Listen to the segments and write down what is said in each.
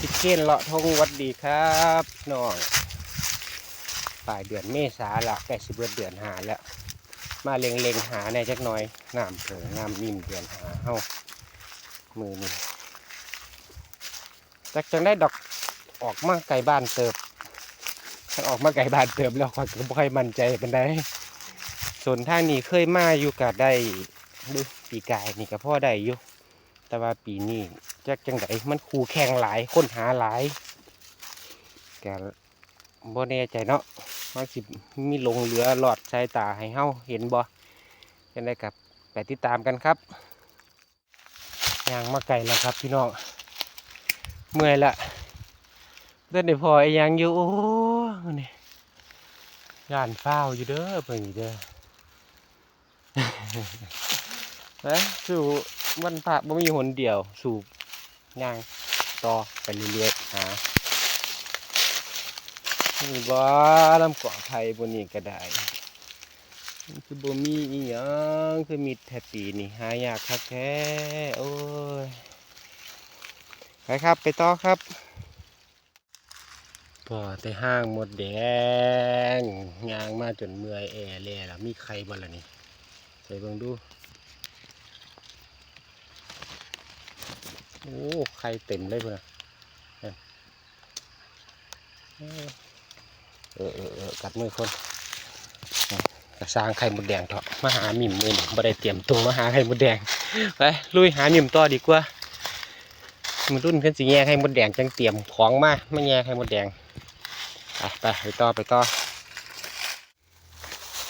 พิเคนเลาะทงวัดดีครับน้องปลายเดือนเมษาละใกล้สิบเดือนหาแล้ว มาเล็งเล็งหาในจักน่อยน้ำเผิงน้ำนิ่มเดือนหาเฮามือนี่จักจังได้ดอกออกมาไกลบ้านเติบมันออกมาไกลบ้านเติบแล้วข้อยก็บ่ค่อยมั่นใจเป็นไดส่วนทางนี้เคยมาอยู่กะได้ดูปีกายนี่ก็พ่อได้อยู่ แต่ว่าปีนี้จักจังไดมันคู่แข่งหลายค้นหาหลายแกบ่แน่ใจเนาะว่าสิมีลงเรือหลอดสายตาให้เฮาเห็นบ่ยังไงกับไปติดตามกันครับยางมาไกลแล้วครับพี่น้องเมื่อยละเดินได้พอไอ้ยังอยู่โอ้นี่ย่านฟ้าวอยู่เด้อเพิ่นเด้อนะสู่ วันพระบ่มีหนเดียว สูบย่างต่อไปเรื่อยๆหานี่บ่ลำเกาะไทยบนนี้ก็ได้คือบ่มีอีหยังคือมีแทปีนี่หายากคักแท้โอ้ยไปครับไปต่อครับพอแต่ห้างหมดแดงยางมาจนเมื่อยแอแล่แล้วมีใครบ่ล่ะนี่ใส่เบิ่งดู โอ้ไข่เต็มเลยเพื่อนเออเออเออกัดมือคนอะกระสร้างไข่มดแดงเถอะมาหาหมิ่มมือนี่บ่ได้เตรียมตัวมาหาไข่มดแดงไปลุยหาหมิ่มต่อดีกว่ามันรุ่นเพิ่นสิแย่ไข่มดแดงจังเตรียมของมาไม่แย่ไข่มดแดงไปไปไปต่อไปต่อ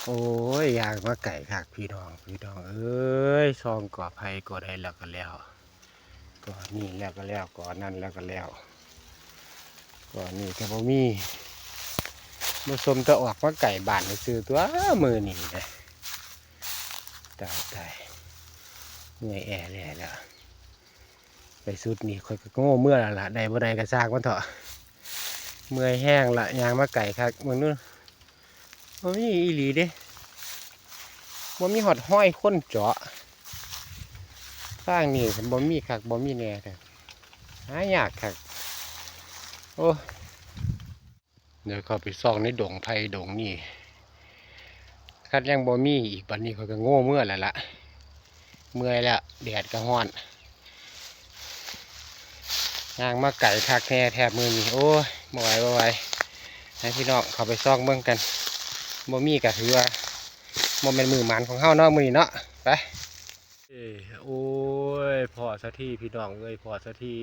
โอ้ยอยากมาไก่ขากพี่น้องพี่น้องเอ้ยซองก่อไผ่ก่อได้แล้วก็แล้ว ก่อนนี่แล้วก็แล้วก่อนนั่นแล้วก็แล้วก่อนนี่แต่บ่มีมาสมจะออกมาไก่บานซื้อตัวมือนี่นะตายตายเมื่อยแอแล่แล้วไปสุดนี่ค่อยก็โง่เมื่อแล้วล่ะได้บ่ได้ก็ซากมันเถอะเมื่อยแห้งละยางมาไก่คักมึงนู่นบ่มีอีหลีเด้บ่มีหอดห้อยค้นเจาะ ร้างนี่บ่มีคักบ่มีแหน่แต่หายากคักโอ้เดี๋ยวเขาไปซ่องในดงไผ่ดงนี่คัดยังบ่มีอีกบัดนี้เขาก็โง่เมื่อแล้วล่ะ เมื่อยแล้วแดดก็ร้อนย่างมาไก่คักแน่แทบมือนี่โอ้ยบ่ไหวบ่ไหวให้พี่น้องเขาไปซ่องเบิ่งกันบ่มีก็ถือว่าบ่แม่นมือหมันของเฮาเนาะมือนี้เนาะไป โอ้ยพอสักทีพี่น้องเอ้ยพอสักที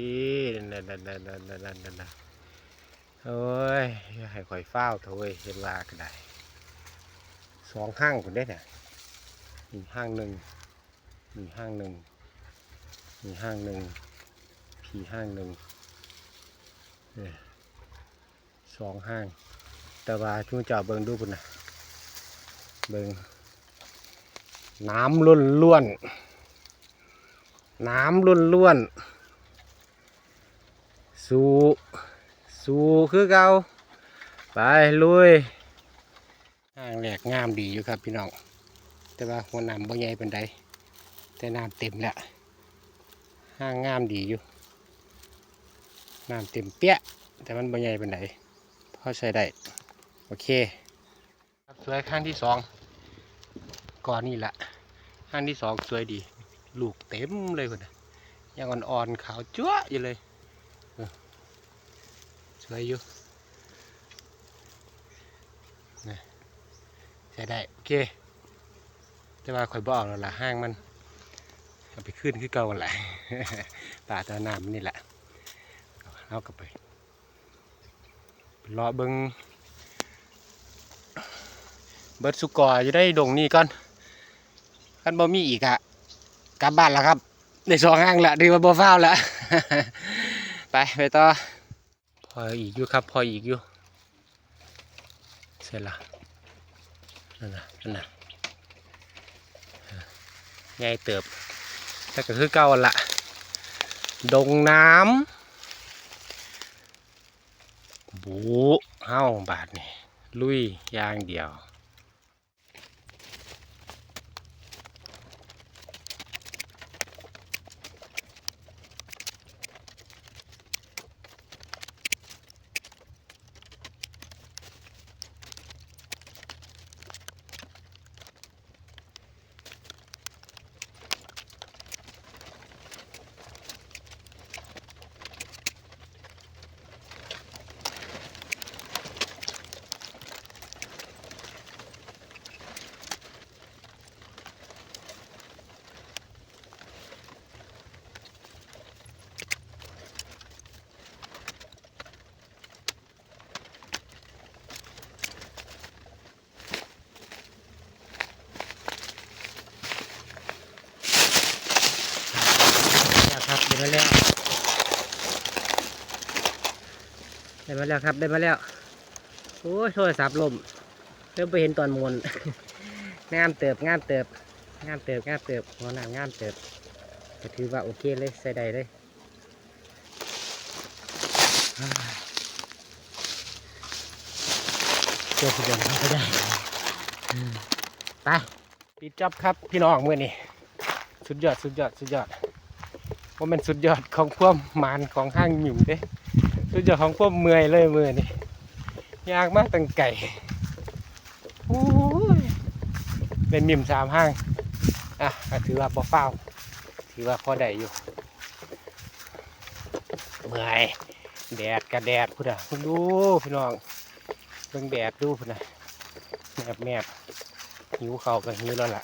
นั่นนั่นนั่นนั่นนั่นนั่นโอ้ยให้คอยเฝ้าเถอะเห็นลาก็ได้สองห้างคนได้เนี่ยมีห้างหนึ่งมีห้างหนึ่งมีห้างหนึ่งผีห้างหนึ่งสองห้าง แต่ว่าช่วงจ่าเบิ้งดูคุณนะเบิงน้ำล้นล้วนำล้วนล้วนๆ สู่สู่คือเก่าไปลุยห้างแหลกงามดีอยู่ครับพี่น้อง แต่ว่าหัวน้ำบ่ใหญ่เป็นไดแต่น้ำเต็มแล้วห้างงามดีอยู่ น้ำเต็มเปี้ย แต่มันบ่ใหญ่เป็นไดพอใช้ได้ โอเคสวยข้างที่สองก่อนนี่แหละห้างที่สองสวยดี ลูกเต็มเลยคนนะยังอ่อนๆขาวจั๊วอยู่เลยเออสวยอยู่นะใช้ได้โอเค แต่ว่าข่อยบอกแล้วล่ะห้างมันเอาไปขึ้นคือเก่าหั่นแหละป่าตาน้ำมันนี่แหละเอากลับไปรอเบิงเบิร์ดสุกออยู่ได้ดงนี่ก่อนคันบ่มีอีกอะ กลับบ้านแล้วครับในสองห้างละดีว่าบ่ฟ้าวละ ไปไปต่อพออีกอยู่ครับ พออีกอยู่เสร็จละนั่นน่ะนั่นน่ะใหญ่เติบแต่ก็คือเก่าละดงน้ำบูเฮ้าบาทนี่ลุยยางเดียว มาแล้ว ได้มาแล้วครับ ได้มาแล้ว โอ้ยโทรศัพท์ลมเริ่มไปเห็นตอนมนงามเติบงามเติบงามเติบงามเติบหัวหน้างามเติบก็ถือว่าโอเคเลยใส่ได้เลยเจอผู้เดินก็ได้ ไปปิดจอบครับพี่น้องเมื่อนี้สุดยอด สุดยอด สุดยอด ว่ามันสุดยอดของพวกมานของห้างหยุ่มเด้สุดยอดของพวกเมื่อยเลยมื่อนี้ยากมากตั้งไก่เป็นมิมสามห้างอะถือว่าบ่เฝ้าวถือว่าพอได้อยู่เมื่อยแดดกับแดดพุ่นอะคุณดูพี่น้องเบิ่งแดดดูพุ่นอะแมบแมบหิวเขาก็หิวแล้วล่ะ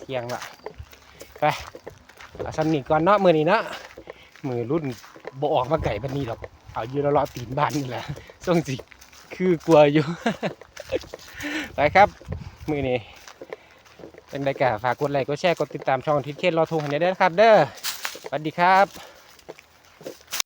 เที่ยงละไป เอาซ้ำนี่ก่อนเนาะมือนี้เนาะมือรุ่นบ่ออกมาไก่บันนี้หรอกเอาอยู่ล้วรอตีนบ้านนี่แหละส่งสิคือกลัวอยู่ไปครับ มือนี้เป็นไดกาฝากกดไลค์กดแชร์กดติดตามช่องทิศเคนรอทงให้ได้เด้อครับ เด้อสวัสดีครับ